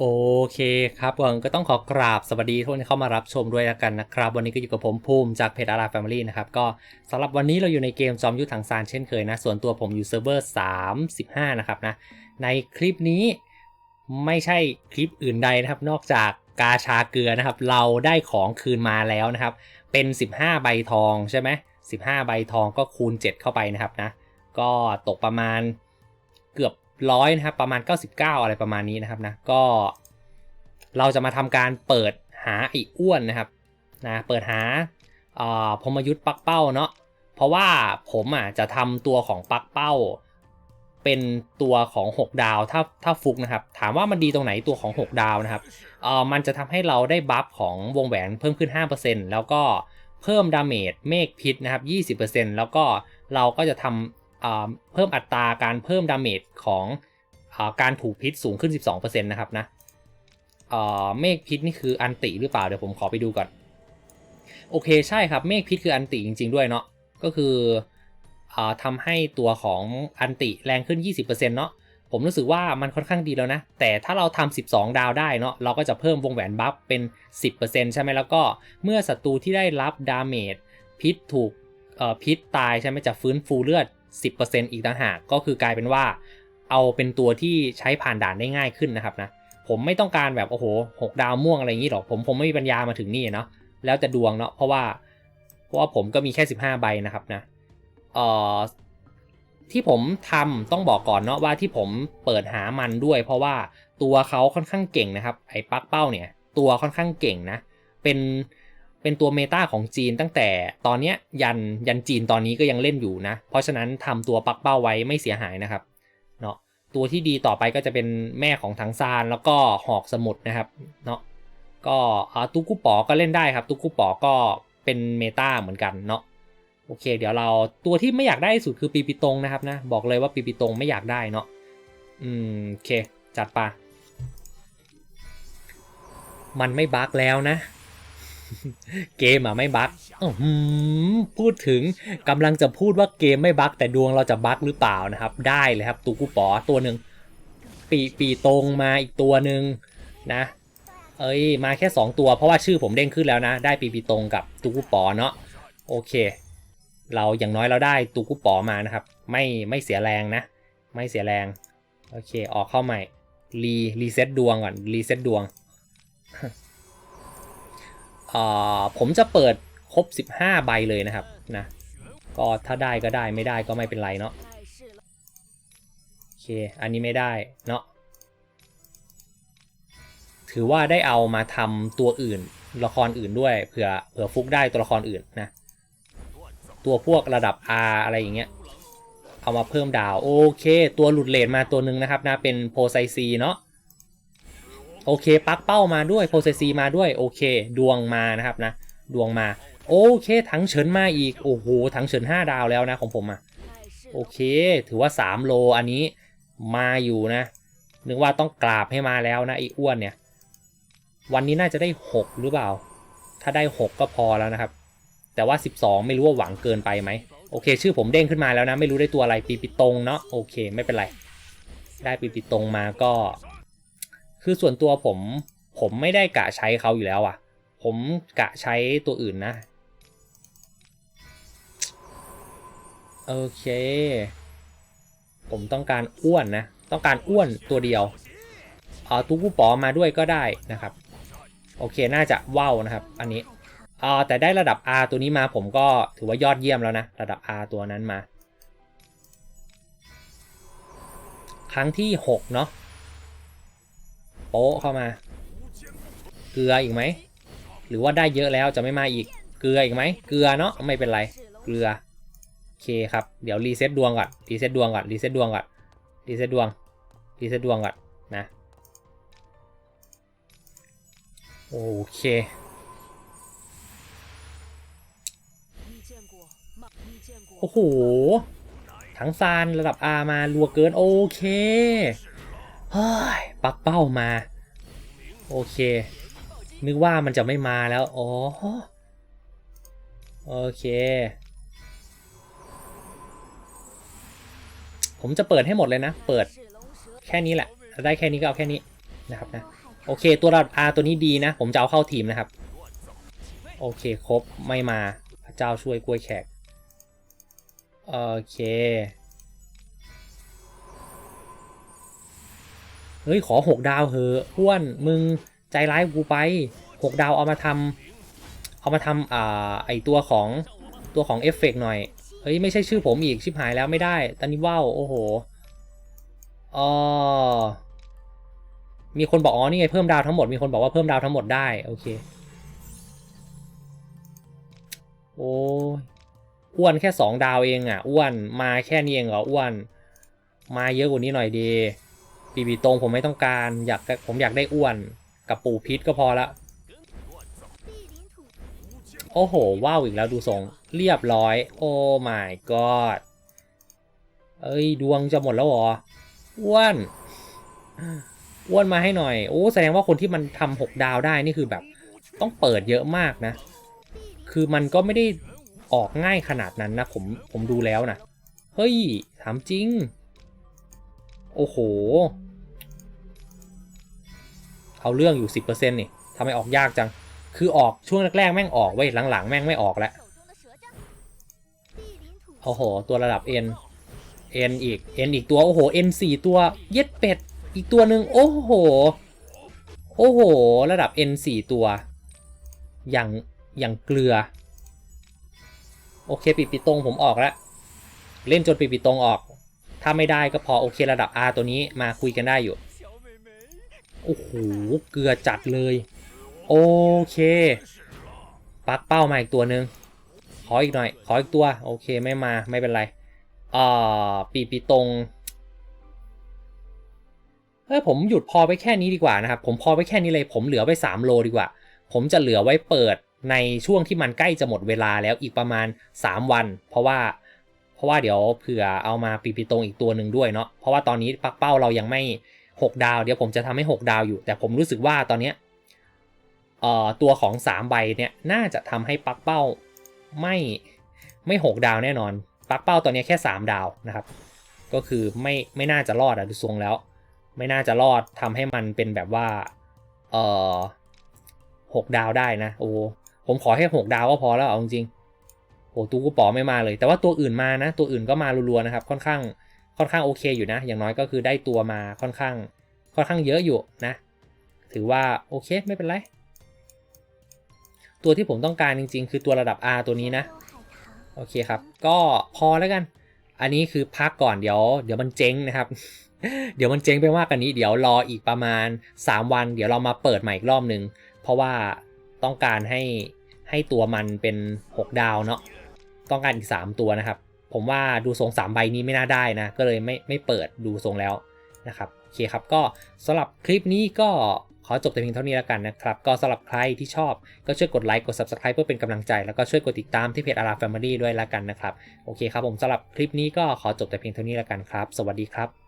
โอเคครับผมก็ต้องขอกราบสวัสดีทุกคนที่เข้ามารับชมด้วยแล้วกันนะครับ วันนี้ก็อยู่กับผมภูมิจากเพจอาราแฟมิลี่นะครับ ก็สำหรับวันนี้เราอยู่ในเกมจอมยุทธถังซานเช่นเคยนะ ส่วนตัวผมอยู่เซิร์ฟเวอร์ 35 นะครับนะ ในคลิปนี้ไม่ใช่คลิปอื่นใดนะครับ นอกจากกาชาเกลือนะครับ เราได้ของคืนมาแล้วนะครับ เป็น 15 ใบทองใช่ไหม15 ใบทองก็คูณ 7 เข้าไปนะครับนะ ก็ตกประมาณ ร้อยนะครับประมาณ 99 อะไรประมาณนี้นะครับนะก็ เราจะมาทำการเปิดหาไอ้อ้วนนะครับนะเปิดหาพมยุทธ์ปักเป้าเนาะเพราะว่าผมอะจะทำตัวของปักเป้า เป็นตัวของ 6 ดาวถ้าถ้าฟุกนะครับ ถามว่ามันดีตรงไหนตัวของ 6 ดาวนะครับเออมันจะทำให้เราได้บัฟของวงแหวนเพิ่มขึ้น 5%แล้วก็เพิ่มดาเมจเมฆพิษนะครับ 20%แล้วก็เราก็จะทำ เพิ่มอัตราการเพิ่มดาเมจของอการถูกพิษสูงขึ้น 12%นะครับนะเมฆพิษนี่คืออันติหรือเปล่าเดี๋ยวผมขอไปดูก่อน โอเคใช่ครับเมฆพิษคืออันติจริง ๆ ด้วยเนาะก็คืออทำให้ตัวของอันติแรงขึ้น 20%เนาะผมรู้สึกว่ามันค่อนข้างดีแล้วนะ แต่ถ้าเราทำ12 ดาวได้เนาะเราก็จะเพิ่มวงแหวนบัฟเป็น 10%ใช่ไหมแล้วก็เมื่อศัตรูที่ได้รับดาเมจพิษถูกพิษตายใช่ไหมจะฟื้นฟูเลือด 10%อีกต่างหากก็คือกลายเป็นว่า เอาเป็นตัวที่ใช้ผ่านด่านได้ง่ายขึ้นนะครับนะผมไม่ต้องการแบบโอ้โหหกดาวม่วงอะไรอย่างนี้หรอกผมผมไม่มีปัญญามาถึงนี่เนาะแล้วแต่ดวงเนาะเพราะว่าเพราะว่าผมก็มีแค่ 15 ใบนะครับนะเอ่อที่ผมทำต้องบอกก่อนเนาะว่าที่ผมเปิดหามันด้วย เพราะว่าตัวเขาค่อนข้างเก่งนะครับไอ้ปักเป้าเนี่ย ตัวค่อนข้างเก่งนะ เป็น เป็นตัวเมตาของจีนตั้งแต่ตอนเนี้ยยันยันจีนตอนนี้ก็ยังเล่นอยู่นะ เพราะฉะนั้นทำตัวปักเป้าไว้ไม่เสียหายนะครับเนาะตัวที่ดีต่อไปก็จะเป็นแม่ของถังซานแล้วก็หอกสมุดนะครับเนาะก็ตุ๊กุปอก็เล่นได้ครับตุ๊กุปอก็เป็นเมตาเหมือนกันเนาะโอเค เดี๋ยวเราตัวที่ไม่อยากได้ที่สุดคือปีปิตงนะครับนะบอกเลยว่าปีปิตงไม่อยากได้เนาะอืมโอเค จัดปะมันไม่บั๊กแล้วนะ เกมอะไม่บั๊กพูดถึงกำลังจะพูดว่าเกมไม่บั๊กแต่ดวงเราจะบั๊กหรือเปล่านะครับ ได้เลยครับตูกูปอตัวหนึ่งปีปีตรงมาอีกตัวหนึ่งนะ เอ้ยมาแค่ 2 ตัวเพราะว่าชื่อผมเด้งขึ้นแล้วนะ ได้ปีปีตรงกับตูกูปอเนาะโอเค เราอย่างน้อยเราได้ตูกูปอมานะครับ ไม่ไม่เสียแรงนะ ไม่เสียแรงโอเคออกเข้าใหม่รีรีเซ็ตดวงก่อนรีเซ็ตดวง ผมจะเปิดครบ 15 ใบเลยนะครับนะก็ถ้าได้ก็ได้ไม่ได้ก็ไม่เป็นไรเนาะโอเคอันนี้ไม่ได้เนาะถือว่าได้เอามาทำตัวอื่นละครอื่นด้วยเผื่อเผื่อฟุกได้ตัวละครอื่นนะตัวพวกระดับ R อะไรอย่างเงี้ยเอามาเพิ่มดาวโอเค ตัวหลุดเลนมาตัวหนึ่งนะครับนะเป็นโพไซซีเนาะ โอเคปักเป้ามาด้วยโพเซซีมาด้วยโอเค ดวงมานะครับนะ ดวงมา โอเคถังเฉินมาอีกโอ้โหถังเฉิน5 ดาวแล้วนะของผมอะ่ะโอเค ถือว่า 3 โลอันนี้มาอยู่นะ นึกว่าต้องกราบให้มาแล้วนะไอ้อ้วนเนี่ย วันนี้น่าจะได้ 6 หรือเปล่า ถ้าได้ 6 ก็พอแล้วนะครับ แต่ว่า 12 ไม่รู้ว่าหวังเกินไปไหมโอเค ชื่อผมเด้งขึ้นมาแล้วนะ ไม่รู้ได้ตัวอะไรปีปิตงเนาะโอเค ไม่เป็นไร ได้ปีปิตงมาก็ คือส่วนตัวผมผมไม่ได้กะใช้เขาอยู่แล้วอะ ผมกะใช้ตัวอื่นนะ โอเค ผมต้องการอ้วนนะ ต้องการอ้วนตัวเดียว เอาตุกุปอมาด้วยก็ได้นะครับ โอเคน่าจะว่าวนะครับ อันนี้อ่าแต่ได้ระดับ R ตัวนี้มาผมก็ถือว่ายอดเยี่ยมแล้วนะ ระดับ R ตัวนั้นมา ครั้งที่ 6 เนาะ โป๊ะเข้ามา เกลืออีกไหม หรือว่าได้เยอะแล้วจะไม่มาอีก เกลืออีกไหม เกลือเนาะไม่เป็นไร เกลือ โอเคครับ เดี๋ยวรีเซ็ตดวงก่อน รีเซ็ตดวงก่อน รีเซ็ตดวงก่อน รีเซ็ตดวง รีเซ็ตดวงก่อนนะ โอเค โอ้โหทั้งซานระดับ R มารัวเกินโอเค เฮ้ยปักเป้ามา โอเค นึกว่ามันจะไม่มาแล้ว อ๋อ โอเค ผมจะเปิดให้หมดเลยนะ เปิดแค่นี้แหละ ได้แค่นี้ก็เอาแค่นี้นะครับนะ โอเค ตัวระดับ R ตัวนี้ดีนะ ผมจะเอาเข้าทีมนะครับ โอเค ครบ ไม่มา พระเจ้าช่วยกล้วยแขก โอเค เฮ้ยขอหกดาวเหอะอ้วนมึงใจร้ายกูไปหกดาวเอามาทำเอามาทำอ่าไอตัวของตัวของเอฟเฟกต์หน่อย เฮ้ยไม่ใช่ชื่อผมอีกชิบหายแล้วไม่ได้ตอนนี้ว่าวโอ้โหอ๋อมีคนบอกอ๋อนี่ไงเพิ่มดาวทั้งหมดมีคนบอกว่าเพิ่มดาวทั้งหมดได้โอเคโอ้อ้วนแค่สองดาวเองอะอ้วนมาแค่นี้เองเหรออ้วน มาเยอะกว่านี้หน่อยดี ปีบีตรงผมไม่ต้องการอยากผมอยากได้อ้วนกับปูพิษก็พอละโอ้โห ว้าวอีกแล้วดูทรงเรียบร้อย โอ้ my god เอ้ย ดวงจะหมดแล้วหรออ้วนอ้วนมาให้หน่อย โอ้แสดงว่าคนที่มันทำหกดาวได้นี่คือแบบ ต้องเปิดเยอะมากนะ คือมันก็ไม่ได้ออกง่ายขนาดนั้นนะ ผมผมดูแล้วนะ เฮ้ยถามจริง โอ้โห เอาเรื่องอยู่ 10%นี่ทำไมออกยากจัง คือออกช่วงแรกๆแม่งออกเว้ยหลังๆ แม่งไม่ออกแล้วโอ้โห ตัวระดับ N N อีก N อีกตัวโอ้โห N สี่ตัวเย็ดเป็ดอีกตัวหนึ่งโอ้โห โอ้โห ระดับ N สี่ตัว อย่าง อย่างเกลือ โอเคปีปีตรงผมออกแล้ว เล่นจนปีปีตรงออก ถ้าไม่ได้ก็พอโอเคระดับ R ตัวนี้มาคุยกันได้อยู่ โอ้โห เกลือจัดเลย โอเค ปักเป้ามาอีกตัวหนึ่งขออีกหน่อย ขออีกตัว โอเคไม่มาไม่เป็นไรอ่าปีปีตรงเฮ้ยผมหยุดพอไปแค่นี้ดีกว่านะครับ ผมพอไปแค่นี้เลย ผมเหลือไว้3โลดีกว่า ผมจะเหลือไว้เปิดในช่วงที่มันใกล้จะหมดเวลาแล้วอีกประมาณ 3 วัน เพราะว่า เพราะว่าเดี๋ยวเผื่อเอามาปีปีตรงอีกตัวหนึ่งด้วยเนาะเพราะว่าตอนนี้ปักเป้าเรายังไม่ 6 ดาว เดี๋ยวผมจะทำให้ 6 ดาวอยู่ แต่ผมรู้สึกว่าตอนเนี้ยเอ่อตัวของ 3 ใบเนี่ยน่าจะทำให้ปักเป้าไม่ไม่ 6 ดาวแน่นอน ปักเป้าตอนนี้แค่ 3 ดาวนะครับ ก็คือไม่ไม่น่าจะรอดอะดูทรงแล้ว ไม่น่าจะรอดทำให้มันเป็นแบบว่าเอ่อหกดาวได้นะโอ้ผมขอแค่หกดาวก็พอแล้วเอาจริงๆ โอ้ตูกูป๋อไม่มาเลย แต่ว่าตัวอื่นมานะ ตัวอื่นก็มารัวๆนะครับ ค่อนข้างค่อนข้างโอเคอยู่นะ อย่างน้อยก็คือได้ตัวมาค่อนข้างค่อนข้างเยอะอยู่นะ ถือว่าโอเคไม่เป็นไร ตัวที่ผมต้องการจริง ๆ คือตัวระดับ R ตัวนี้นะ โอเคครับ ก็พอแล้วกัน อันนี้คือพักก่อนเดี๋ยว เดี๋ยวมันเจ๊งนะครับ เดี๋ยวมันเจ๊งไปมากกว่านี้ เดี๋ยวรออีกประมาณ 3 วัน เดี๋ยวเรามาเปิดใหม่อีกรอบหนึ่งเพราะว่าต้องการให้ให้ตัวมันเป็น 6 ดาวเนาะ ต้องการอีก 3 ตัวนะครับ ผมว่าดูทรง 3 ใบนี้ไม่น่าได้นะ ก็เลยไม่ไม่เปิดดูทรงแล้วนะครับโอเคครับก็สำหรับคลิปนี้ก็ขอจบแต่เพียงเท่านี้แล้วกันนะครับ ก็สำหรับใครที่ชอบก็ช่วยกดไลค์กด Subscribe เพื่อเป็นกำลังใจ แล้วก็ช่วยกดติดตามที่เพจอาราแฟมิลี่ด้วยแล้วกันนะครับ โอเคครับผมสำหรับคลิปนี้ก็ขอจบแต่เพียงเท่านี้แล้วกันครับ สวัสดีครับ